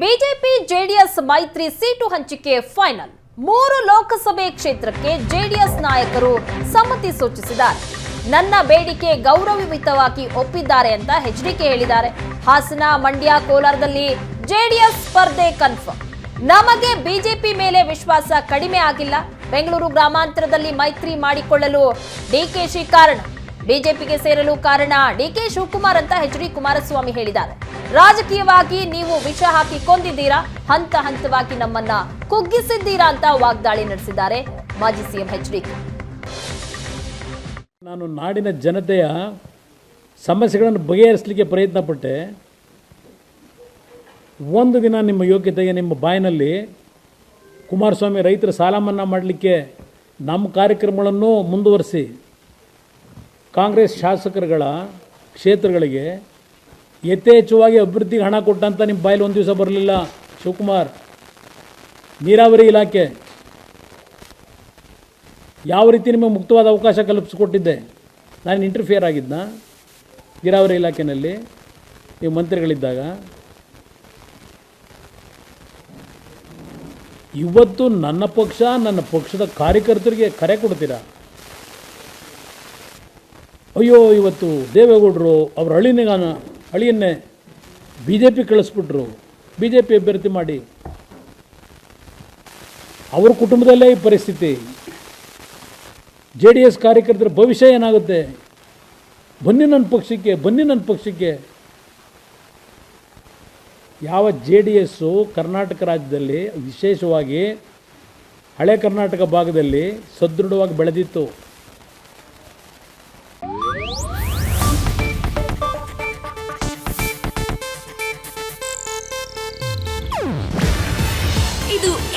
BJP JDS ಮೈತ್ರಿ seat ಹಂಚಿಕೆ final. ಮೂರು ಲೋಕಸಭೆ ಕ್ಷೇತ್ರಕ್ಕೆ ಜೆಡಿಎಸ್ ನಾಯಕರು ಸಮ್ಮತಿ ಸೂಚಿಸಿದ್ದಾರೆ. ನನ್ನ ಬೇಡಿಕೆ ಗೌರವಯುತವಾಗಿ ಒಪ್ಪಿದ್ದಾರೆ ಅಂತ ಎಚ್ಡಿಕೆ ಹೇಳಿದ್ದಾರೆ. ಹಾಸನ, ಮಂಡ್ಯ, ಕೋಲಾರದಲ್ಲಿ ಜೆಡಿಎಸ್ ಸ್ಪರ್ಧೆ ಕನ್ಫರ್ಮ್. ನಮಗೆ ಬಿಜೆಪಿ ಮೇಲೆ ವಿಶ್ವಾಸ ಕಡಿಮೆ ಆಗಿಲ್ಲ. ಬೆಂಗಳೂರು ಗ್ರಾಮಾಂತರದಲ್ಲಿ ಮೈತ್ರಿ ಮಾಡಿಕೊಳ್ಳಲು ಡಿಕೆಶಿ ಕಾರಣ. ಬಿಜೆಪಿಗೆ ಸೇರಲು ಕಾರಣ ಡಿಕೆ ಶಿವಕುಮಾರ್ ಅಂತ ಎಚ್ ಡಿ ಕುಮಾರಸ್ವಾಮಿ ಹೇಳಿದ್ದಾರೆ. ರಾಜಕೀಯವಾಗಿ ನೀವು ವಿಷ ಹಾಕಿ ಕೊಂದಿದ್ದೀರಾ? ಹಂತ ಹಂತವಾಗಿ ನಮ್ಮನ್ನ ಕುಗ್ಗಿಸಿದ್ದೀರಾ ಅಂತ ವಾಗ್ದಾಳಿ ನಡೆಸಿದ್ದಾರೆ ಮಾಜಿ ಸಿಎಂ ಎಚ್ ಡಿ. ನಾನು ನಾಡಿನ ಜನತೆಯ ಸಮಸ್ಯೆಗಳನ್ನು ಬಗೆಹರಿಸಲಿಕ್ಕೆ ಪ್ರಯತ್ನ ಪಟ್ಟೆ ಒಂದು ದಿನ ನಿಮ್ಮ ಯೋಗ್ಯತೆಗೆ ನಿಮ್ಮ ಬಾಯಿನಲ್ಲಿ ಕುಮಾರಸ್ವಾಮಿ ರೈತರ ಸಾಲ ಮನ್ನಾ ಮಾಡಲಿಕ್ಕೆ ನಮ್ಮ ಕಾರ್ಯಕ್ರಮಗಳನ್ನು ಮುಂದುವರಿಸಿ ಕಾಂಗ್ರೆಸ್ ಶಾಸಕರುಗಳ ಕ್ಷೇತ್ರಗಳಿಗೆ ಯಥೇಚ್ಛವಾಗಿ ಅಭಿವೃದ್ಧಿಗೆ ಹಣ ಕೊಟ್ಟಂತ ನಿಮ್ಮ ಬಾಯಲ್ಲಿ ಒಂದು ದಿವಸ ಬರಲಿಲ್ಲ. ಶಿವಕುಮಾರ್, ನೀರಾವರಿ ಇಲಾಖೆ ಯಾವ ರೀತಿ ನಿಮಗೆ ಮುಕ್ತವಾದ ಅವಕಾಶ ಕಲ್ಪಿಸಿಕೊಟ್ಟಿದ್ದೆ? ನಾನು ಇಂಟರ್ಫಿಯರ್ ಆಗಿದ್ದ ನೀರಾವರಿ ಇಲಾಖೆಯಲ್ಲಿ ನೀವು ಮಂತ್ರಿಗಳಿದ್ದಾಗ ಇವತ್ತು ನನ್ನ ಪಕ್ಷ, ನನ್ನ ಪಕ್ಷದ ಕಾರ್ಯಕರ್ತರಿಗೆ ಕರೆ ಕೊಡ್ತೀರಾ? ಅಯ್ಯೋ, ಇವತ್ತು ದೇವೇಗೌಡರು ಅವ್ರ ಅಳಿನಿಗಾನ ಅಳಿಯನ್ನೇ ಬಿ ಜೆ ಪಿ ಕಳಿಸ್ಬಿಟ್ರು. ಬಿ ಜೆ ಪಿ ಅಭ್ಯರ್ಥಿ ಮಾಡಿ. ಅವ್ರ ಕುಟುಂಬದಲ್ಲೇ ಈ ಪರಿಸ್ಥಿತಿ. ಜೆ ಡಿ ಎಸ್ ಕಾರ್ಯಕರ್ತರ ಭವಿಷ್ಯ ಏನಾಗುತ್ತೆ? ಬನ್ನಿ ನನ್ನ ಪಕ್ಷಕ್ಕೆ, ಬನ್ನಿ ನನ್ನ ಪಕ್ಷಕ್ಕೆ. ಯಾವ ಜೆ ಡಿ ಎಸ್ಸು ಕರ್ನಾಟಕ ರಾಜ್ಯದಲ್ಲಿ ವಿಶೇಷವಾಗಿ ಹಳೆ ಕರ್ನಾಟಕ ಭಾಗದಲ್ಲಿ ಸದೃಢವಾಗಿ ಬೆಳೆದಿತ್ತು.